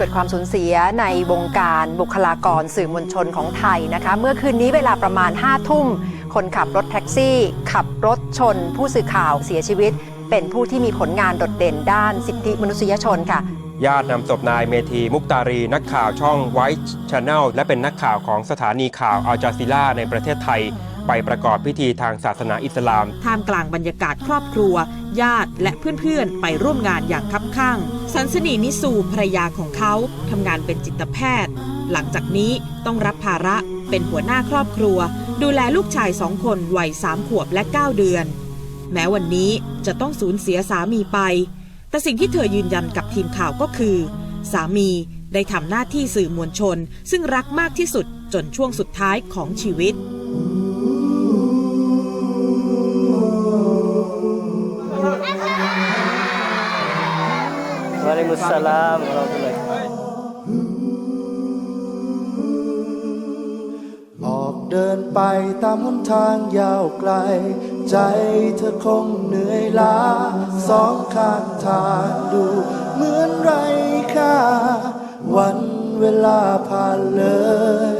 กิดความสูญเสียในวงการบุคลากรสื่อมวลชนของไทยนะคะ เมื่อคืนนี้เวลาประมาณ 5 ทุ่ม คนขับรถแท็กซี่ ขับรถชน ผู้สื่อข่าวเสียชีวิต เป็นผู้ที่มีผลงานโดดเด่นด้านสิทธิมนุษยชนค่ะญาตินำศพนายเมธีมุกตารี นักข่าวช่อง White Channel และเป็นนักข่าวของสถานีข่าวอัลจาซีล่าในประเทศไทย ไปประกอบพิธีทางศาสนาอิสลาม ท่ามกลางบรรยากาศครอบครัว ญาติและเพื่อนๆ ไปร่วมงานอย่างคับข้าง สันสนีนิสูภรรยาของเขาทำงานเป็นจิตแพทย์ หลังจากนี้ต้องรับภาระเป็นหัวหน้าครอบครัว ดูแลลูกชายสองคนวัยสามขวบและ 9 เดือน แม้วันนี้จะต้องสูญเสียสามีไป แต่สิ่งที่เธอยืนยันกับทีมข่าวก็คือ สามีได้ทำหน้าที่สื่อมวลชน ซึ่งรักมากที่สุดจนช่วงสุดท้ายของชีวิต Waalaikumsalam warahmatullahi ออกเดินไปตามหนทางยาวไกล ใจเธอคงเหนื่อยล้า สองข้างทางดูเหมือนไรค่า วันเวลาผ่านเลย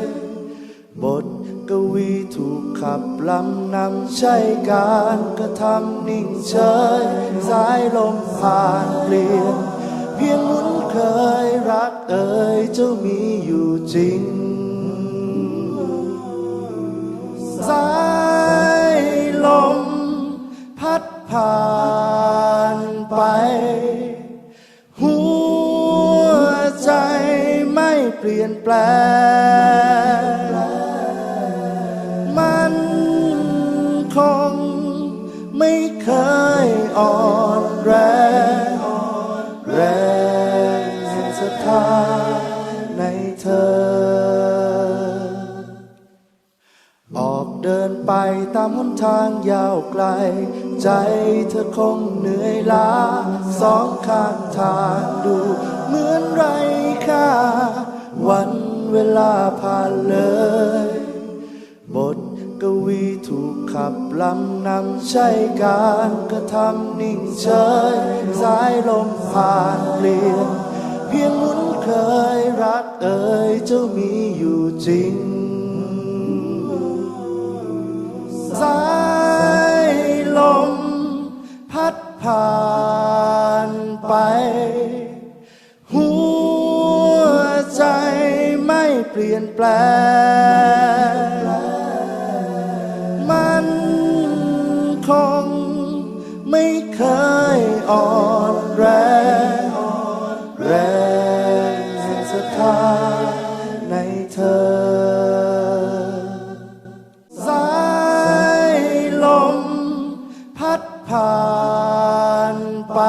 บทกวีถูกขับลำนำใช่การกระทำนิ่งเฉย สายลมผ่านเปลี่ยน พียงมุนเคยรักเอ่ยเจ้ามีอยู่จริง สายลมพัดผ่านไป หัวใจไม่เปลี่ยนแปลง ทาในเธอ ออกเดินไปตามหนทางยาวไกล ใจเธอคงเหนื่อยล้า สองข้างทางดูเหมือนไรค่า วันเวลาผ่านเลยบทกวีถูกขับลำนำใช่การกระทำนิ่งเฉย สายลมผ่านเปลี่ยน เอ่ยเจ้ามีอยู่จริง สายลมพัดผ่านไป หัวใจไม่เปลี่ยนแปลง มันคงไม่เคยอ่อนแรง ศรัทธาในเธอ สายลม พัดผ่านไป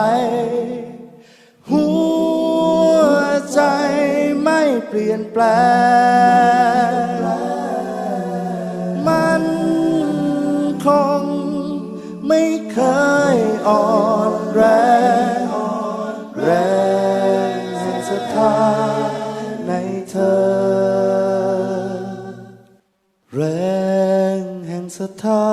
หัวใจไม่เปลี่ยนแปลง มันคงไม่เคยอ่อนแรง ศรัทธา